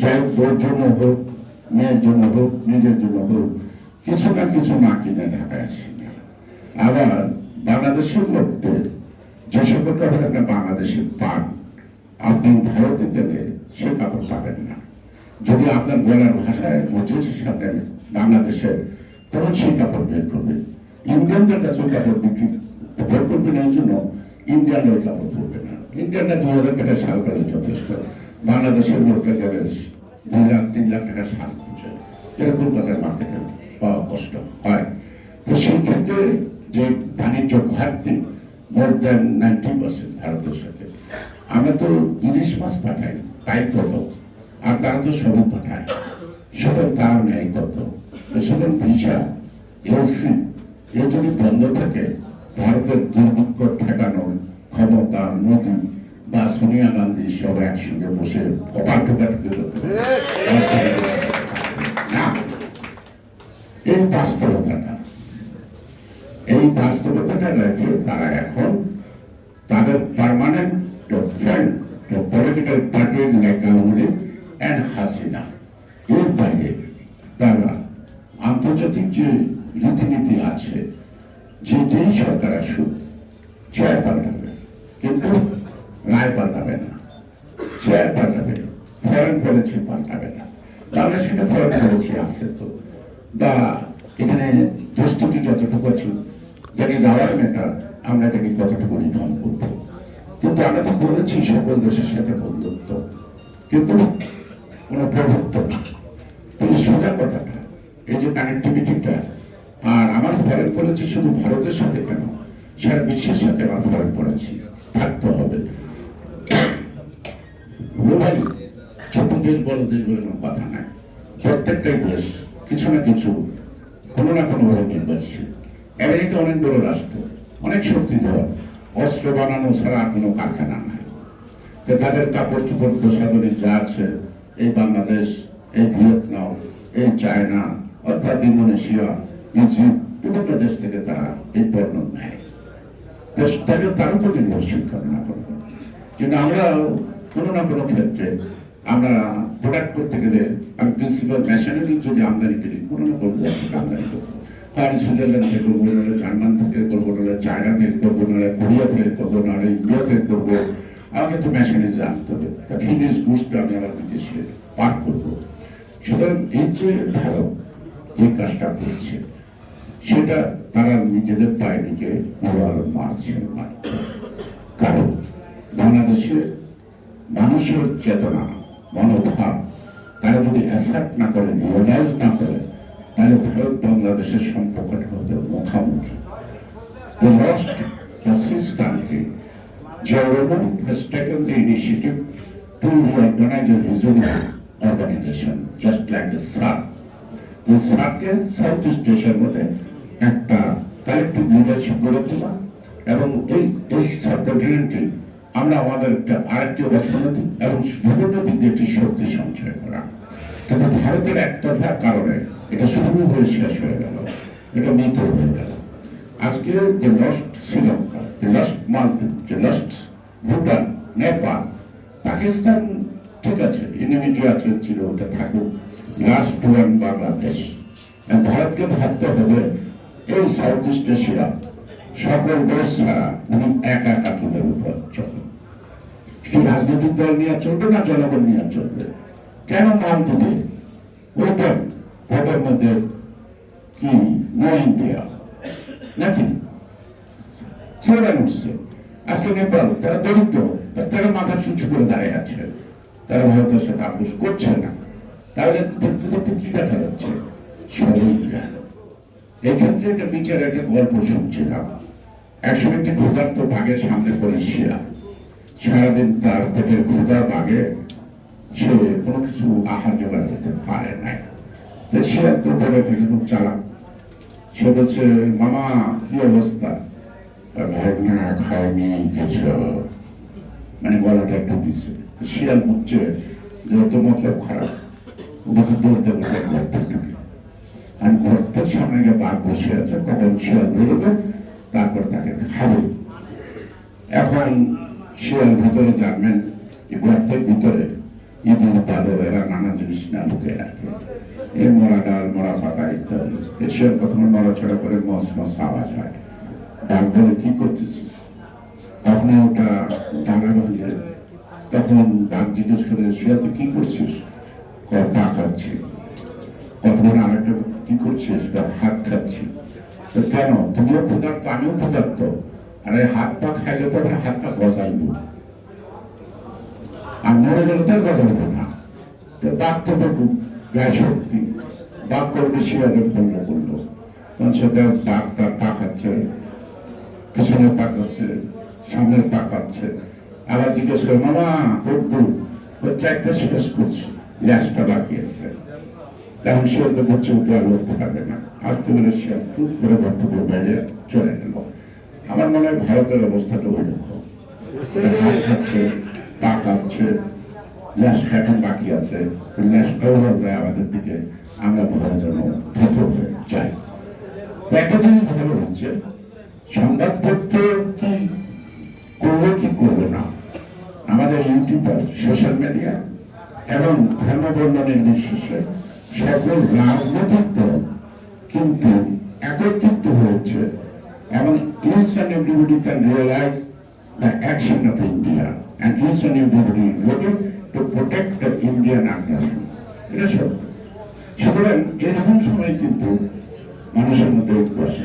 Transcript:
যাই হোক ওর জন্য হোক, মেয়ের জন্য হোক, নিজের জন্য হোক, কিছু না কিছু না কিনে ঢাকায় আসি আবার বাংলাদেশের লোকদের যে সকল কাপড় আপনি বাংলাদেশে পান, আপনি ভারতে গেলে সে কাপড় পাবেন না। যদি আপনার গলার ভাষায় পঁচিশের সাথে বাংলাদেশে তখন সেই কাপড় বের করবে। ইন্ডিয়ানদের কাছে কাপড় বিক্রি বের করবে না, এই জন্য ইন্ডিয়ান ওই কাপড় পরবে না। ইন্ডিয়ানরা দু হাজার টাকা সাল যথেষ্ট। বাংলাদেশের গেলে দুই লাখ, তিন লাখ টাকা সাল খুঁজে। এরকম কথার মার্কেটে পাওয়া কষ্ট। হয়। তো সেই ক্ষেত্রে যে বাণিজ্য ঘাটতি মোর দেন নাইনটি পার্সেন্ট ভারতের সাথে। আমরা তো ইলিশ মাছ পাঠাই, তাই কত আর তারা তো সবই পাঠায়। সুতরাং তার ন্যায় কত? সুতরাং ভিসা এলসি এ যদি বন্ধ থাকে, ভারতের দুর্ভিক্ষ ঠেকানোর ক্ষমতা মোদী বা সোনিয়া গান্ধী সব একসঙ্গে বসে এই বাস্তবতাটা এই বাস্তবতাটা রেখে তারা এখন তাদের পার্মানেন্ট ফ্রেন্ড পলিটিক্যাল পার্টির নেতা উনি হাসিনা এর বাইরে তারা আন্তর্জাতিক যে রীতিনীতি আছে যেটাই সরকার আসুক চেয়ার পাল্টাবে। কিন্তু রায় পাল্টাবে না চেয়ার পাল্টাবে ফরেন পলিসি পাল্টাবে না। তাহলে সেটা ফরেন পলিসি আছে তো। বা এখানে প্রস্তুতি যতটুকু আছে যাকে যাওয়ার মেটার আমরা এটাকে কতটুকু রিফর্ম করব? কিন্তু আমরা তো বলেছি সকল দেশের সাথে বন্ধুত্ব। কিন্তু কোনো প্রভুত্ব না। কিন্তু সোজা কথাটা, এই যে কানেক্টিভিটিটা আর আমার ফরেন পড়েছি শুধু ভারতের সাথে কেন? সারা বিশ্বের সাথে আমার ফরেন পড়েছি থাকতে হবে। গ্লোবালি ছোট দেশ বড় দেশ বলে কোনো কথা নাই প্রত্যেকটাই দেশ কিছু না কিছু কোনো না কোনো ভাবে নির্ভরশীল আমেরিকা অনেক বড় রাষ্ট্র অনেক শক্তিধর অস্ত্র বানানো ছাড়া আর কোনো কারখানা নাই তো তাদের কাপড় চোপড় প্রসাধনী যা আছে এই বাংলাদেশ এই ভিয়েতনাম এই চায়না অর্থাৎ ইন্দোনেশিয়া ইজিপ্ট বিভিন্ন দেশ থেকে তারা এই পণ্য নেয় দেশ তারা তো নির্ভরশীল করে না করবে কিন্তু আমরা কোনো না কোনো ক্ষেত্রে আমরা প্রোডাক্ট করতে গেলে আমি প্রিন্সিপাল মেশিনারি যদি আমদানি করি কোনো না কোনো দেশ থেকে আমদানি করব। হয় আমি সুইজারল্যান্ড থেকে করব, নাহলে জার্মান থেকে করব, নাহলে চায়না থেকে করব, নাহলে কোরিয়া থেকে করব, নাহলে ইন্ডিয়া থেকে করব। আমাকে তো মেশিনারি জানতে হবে। তা ফিনিশ গুডসটা আমি আমার বিদেশে পার করব। সুতরাং এই যে ভারত এই কাজটা করছে, সেটা তারা নিজেদের পায়ে নিজে মারছে মাত্র কারণ বাংলাদেশে মানুষের চেতনা, মনোভাব, তারা যদি অ্যাসেপ্ট না করে রিয়েলাইজ না করে, তাহলে ভারত বাংলাদেশের সম্পর্কট হতে মুখোমুখি। The last the initiative to reorganize a organization just like সাপ তো সাপকে সাউথ মধ্যে একটা কালেক্টিভ লিডারশিপ গড়ে তোলা এবং এই আমরা আমাদের আরেকটি অর্থনৈতিক এবং দিয়ে একটি শক্তি সঞ্চয় করা। কিন্তু ভারতের একতরফার কারণে এটা শুরু হয়ে শেষ হয়ে গেল। এটা মৃত হয়ে গেল। আজকে যে লস্ট শ্রীলঙ্কা, যে লস্ট মালদ্বীপ যে লস্ট ভুটান, নেপাল, পাকিস্তান ঠিক আছে ইউনিমিটি আছে ছিল ওটা থাকুক লাস্ট ওয়ান বাংলাদেশ। ভারতকে ভাবতে হবে, এই সাউথ ইস্ট এশিয়া সকল দেশ ছাড়া, উনি একা একা তুলে কি রাজনৈতিক দল নিয়ে চলবে না, জনগণ নিয়ে চলবে। কেন মাল দেবে? ওপেন ওটার মধ্যে কি নো ইন্ডিয়া নাকি? উঠছে। আজকে নেপাল, তারা দরিদ্র, তারা মাথা চুচু করে দাঁড়িয়ে আছে। তারা ভারতের সাথে আপোষ করছে না। তাহলে দেখতে দেখতে কি দেখা যাচ্ছে? সবই জ্ঞান এই ক্ষেত্রে একটা বিচার একটা গল্প শুনছিলাম। একসময় একটি ক্ষুধার্ত বাঘের সামনে পড়ে সারাদিন তার পেটের ক্ষুধা বাঘে সে কোনো কিছু আহার জোগাড় করতে পারে নাই। তো শিয়াল তো বলে থেকে খুব চালাক। সে বলছে, মামা, কি অবস্থা? ভাই, না খায়নি কিছু মানে গলাটা একটু দিছে। শিয়াল বুঝছে যে তো মতলব খারাপ। বসে দৌড়তে বসে গর্তের দিকে আর গর্তের সামনে গিয়ে বাঘ বসে আছে কখন শিয়াল বেরোবে, তারপর তাকে খাবে। এখন শিয়াল ভিতরে জানবেন এই গর্তের ভিতরে ইঁদুর পালর এরা নানা জিনিস না ঢুকে রাখে। এই মরা ডাল, মরা পাতা ইত্যাদি। এসব প্রথমে নড়াচড়া করে মস মস আওয়াজ হয়। ডাক বলে, কি করতেছিস তখন ওটা ডাঙা ভাঙে তখন ডাক জিজ্ঞেস করে সে তুই কি করছিস? পা খাচ্ছি। কতক্ষণ আরেকটা কি করছিস? হাত খাচ্ছি। তো কেন? তুমিও ক্ষুধার্ত, আমিও ক্ষুধার্ত। আরে হাত পা খাইলে তো হাত পা গজাইব। আর মরে গেলে তো গজাইব না। তো বাঘ তো গায়ে শক্তি করবে করল। তখন সেটা বাঘ তার পা খাচ্ছে, পিছনের পা খাচ্ছে, সামনের আবার জিজ্ঞেস করে, মামা খুব দূর চারটা শেষ করছি ল্যাসটা বাকি আছে। তেমন সে তো বুঝছে উঠে আর উঠতে পারবে না। আসতে বলে সে খুব করে বক্তব্য বাইরে চলে গেল। আমার মনে হয় ভারতের অবস্থাটা রকম। হাত খাচ্ছে, পা খাচ্ছে ল্যাসটা এখন বাকি আছে ল্যাসটাও হয়ে যায় আমাদের দিকে আমরা বোঝার জন্য দ্রুত হয়ে যাই। একটা জিনিস ভালো হচ্ছে, সংবাদপত্র কি করবে কি করবে না? আমাদের ইউটিউবার, সোশ্যাল মিডিয়া এবং ধর্মবর্ণ নির্বিশেষে সকল রাজনৈতিক দল কিন্তু একত্রিত হয়েছে এবং each and everybody can realize the action of India and each and everybody ready to protect the Indian আগ্রাসন এটা সত্য। সুতরাং এরকম সময় কিন্তু মানুষের মধ্যে ঐক্য আসে